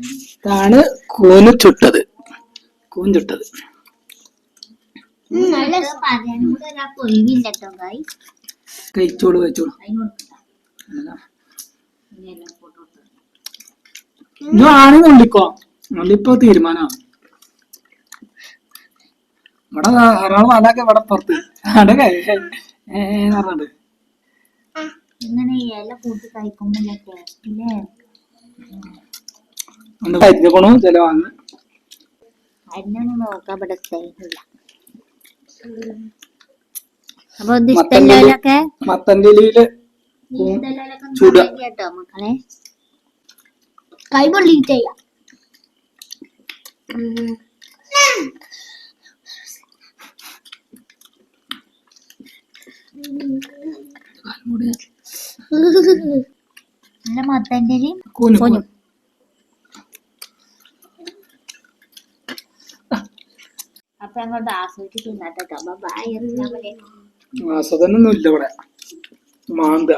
ഇതാണ് കൂന് ചുട്ടത് കൂൻ ചുട്ടത് കഴിച്ചോളൂ കഴിച്ചോളൂ. ആണെങ്കിൽ ഉള്ളിക്കോ ഉള്ളിപ്പോ തീരുമാനമാണ്. ഇവിടെ ഒരാൾ വലൊക്കെ ഇവിടെ പുറത്ത്. അവിടെ ഏന്ന് പറഞ്ഞിട്ട്. ഇങ്ങനെ ഇല കൂട്ടി കഴിക്കുമ്പോ ടേസ്റ്റ് ഇല്ലേ? ഒന്ന് മത്തന്റെ ഇലയിൽ ചുടുക. മക്കളെ. കൈ പൊള്ളിട്ട് ചെയ്യാം. നല്ല മത്തന്റെ കൂന് അപ്പൊ അങ്ങോട്ട് ആസ്വദിച്ച് തിന്നാട്ടോ ബൈ ആസ്വദനൊന്നും ഇല്ല ഇവിടെ. മാന്ത